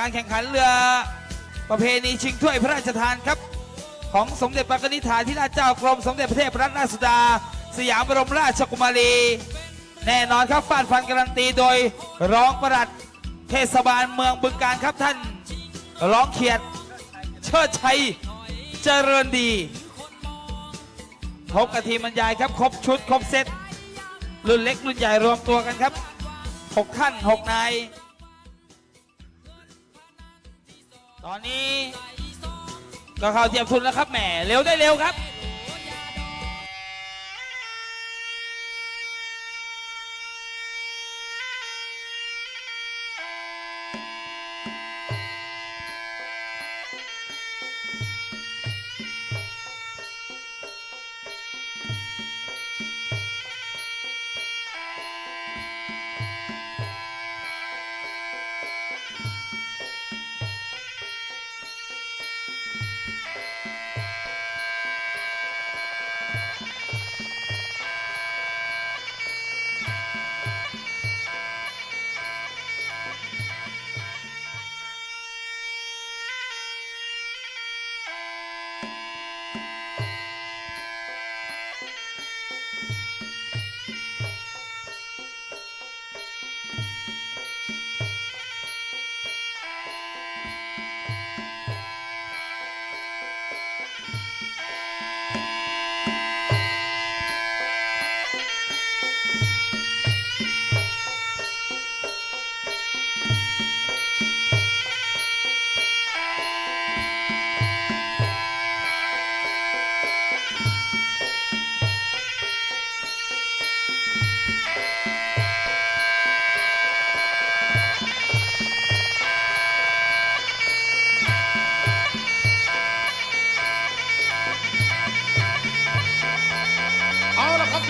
การแข่งขันเรือประเพณีชิงถ้วยพระราชทานครับ ของสมเด็จพระนิธิฐาธิราชเจ้ากรมสมเด็จพระเทพรัตนราชสุดา สยามบรมราชกุมารี แน่นอนครับฟาดฟันการันตีโดยรองประหลัดเทศบาลเมืองบึงการครับท่านรองเขียด เชิดชัยเจริญดีพบกับทีมบรรยายครับ ครบชุด ครบเซตรุ่นเล็กรุ่นใหญ่รวมตัวกันครับหกท่านหกนาย ตอนนี้ก็เข้าเทียบทุนแล้วครับแหมเร็วได้เร็วครับ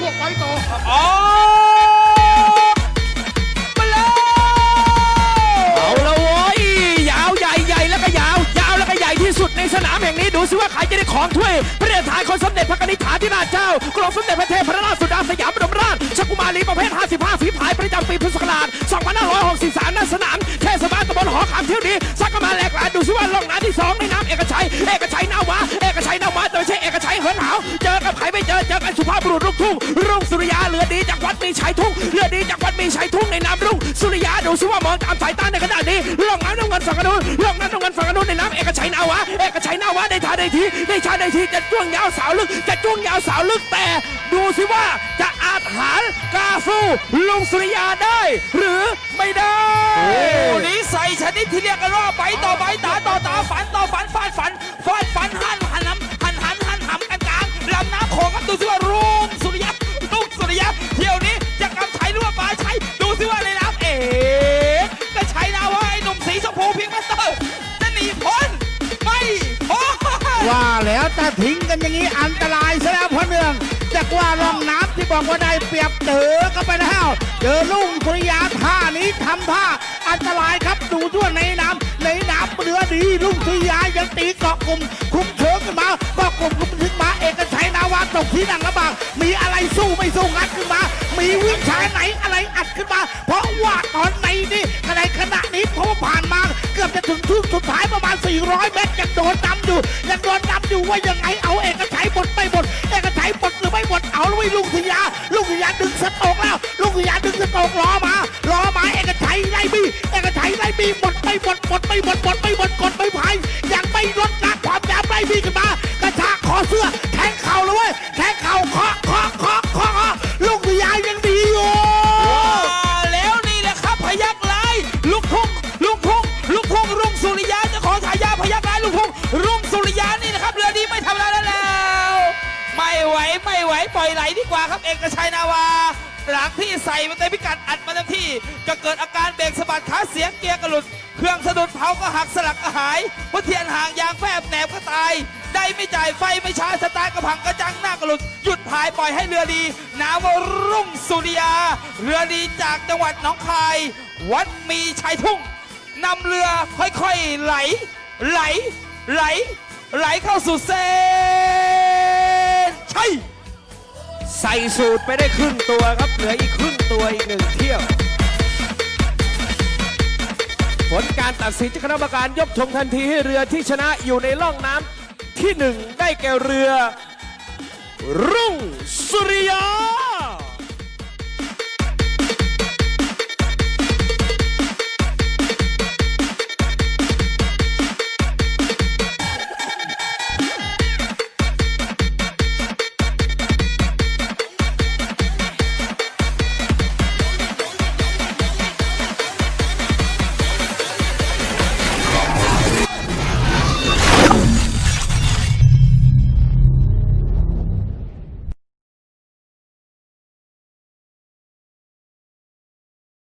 พวกไว้ต่อออกมาเลยเอาละโว้ยยาวใหญ่ใหญ่แล้วก็ยาวยาวแล้วก็ใหญ่ที่สุดในสนามแห่งนี้ดูสิว่าใครจะได้ของถ้วยพระราชทานของสมเด็จพระนิธิฐาธิราชเจ้ากรมสมเด็จพระเทพพระราชสุดาสยามบรมราชชกุมารีประเภท 55 ฝีพายประจำปีพุทธศักราช 2563ณสนามเทศบาลตำบลหอขามเที่ยวนี้สักกมาแหลกลานดูสิว่าลงน้ำที่สองในน้ำเอกชัย เอกชัยนาวาเอกชัยนาวาแต่ไม่ใช่ เหินหาวเจอกับใครไม่เจอเจอกันสุภาพบุรุษลูกทุ่งรุ่งสุริยาเรือดีจากวัดมีชัยทุ่งเรือดีจากวัดมีชัยทุ่งในน้ำรุ่งสุริยาดูสิว่ามองตามสายตาในขณะนี้ลงน้ำน้ำเงินฝั่งกระนู้นลงน้ำน้ำเงินฝั่งกระนู้นในน้ำเอกชัยนาวาเอกชัยนาวาได้ทาได้ทีได้ชาได้ทีจะจ้วงยาวสาวลึก จะจ้วงยาวสาวลึกแต่ดูสิว่าจะอาจหารกาสู้ลุงสุริยาได้ หรือไม่ได้นี้ใส่ชนิดที่เรียกกันว่าใบต่อใบตาต่อตาฝันต่อฝันฟาดฝันฟาดฝันหัน ดูสิว่ารุ่งสุริยะรุ่งสุริยะเที่ยวนี้จะกำใชัยหรือว่าปลาชัยดูสิว่าในน้ำเอ๋ก็ใช้นะว่าไอ้หนุ่มสีชมพูพิงค์มาเตอร์จะหนีพ้นไม่พ้นว่าแล้วถ้าทิ้งกันอย่างนี้อันตรายซะแล้วพ่อเนืองจากว่าร่องน้ำที่บอกว่าได้เปรียบเจอก็ไปแล้วเจอลุ่งสุริยาท่านี้ทำท่าอันตรายครับดูทั่วในน้ำในน้ำเรือดีลุ่งสุริยายังตีเกาะกลุ่มคุม กที่นั่งลำบากมีอะไรสู้ไม่สู้งัดขึ้นมา มีวิชาไหนอะไรอัดขึ้นมา เพราะว่าตอนในนี่ในขณะนี้เพราะว่าผ่านมา เกือบจะถึงทุ่งสุดท้ายประมาณ 400 เมตรยังโดนนำอยู่ยังโดนนำอยู่ว่ายังไงเอาเอกชัยหมดไม่หมดเอกชัยหมดหรือไม่หมดเอาแล้วว้ลุงสุริยาลุงศิยาดึงสโตกแล้วลุงศิยาดึงสโตกล้อมาล้อมาเอกชัยไล่บี้เอกชัยไล่บี้หมดไม่หมดหมดไม่หมดหมดไม่ห ปล่อยไหลดีกว่าครับเอกชัยนาวา หลังที่ใส่มาเต็มพิกัดอัดมาเต็มที่ จะเกิดอาการเบรกสะบัดขาเสียงเกียร์กระหลุด เครื่องสะดุดเผาก็หักสลักก็หายพุทเทียนห่างยางแฟบแหนบก็ตาย ได้ไม่จ่ายไฟไม่ช้าสตาร์ทกระพังกระจังหน้ากระหลุด หยุดพายปล่อยให้เรือดีนามว่ารุ่งสุริยา เรือดีจากจังหวัดหนองคาย วัดมีชัยทุ่งนำเรือค่อยๆไหล ไหล ไหล ไหลเข้าสู่เส้นใช่ ใส่สูตรไปได้ครึ่งตัวครับเหลืออีกครึ่งตัวอีกหนึ่งเที่ยว ผลการตัดสินจากคณะกรรมการยกธงทันทีให้เรือที่ชนะอยู่ในล่องน้ำที่หนึ่งได้แก่เรือ รุ่ง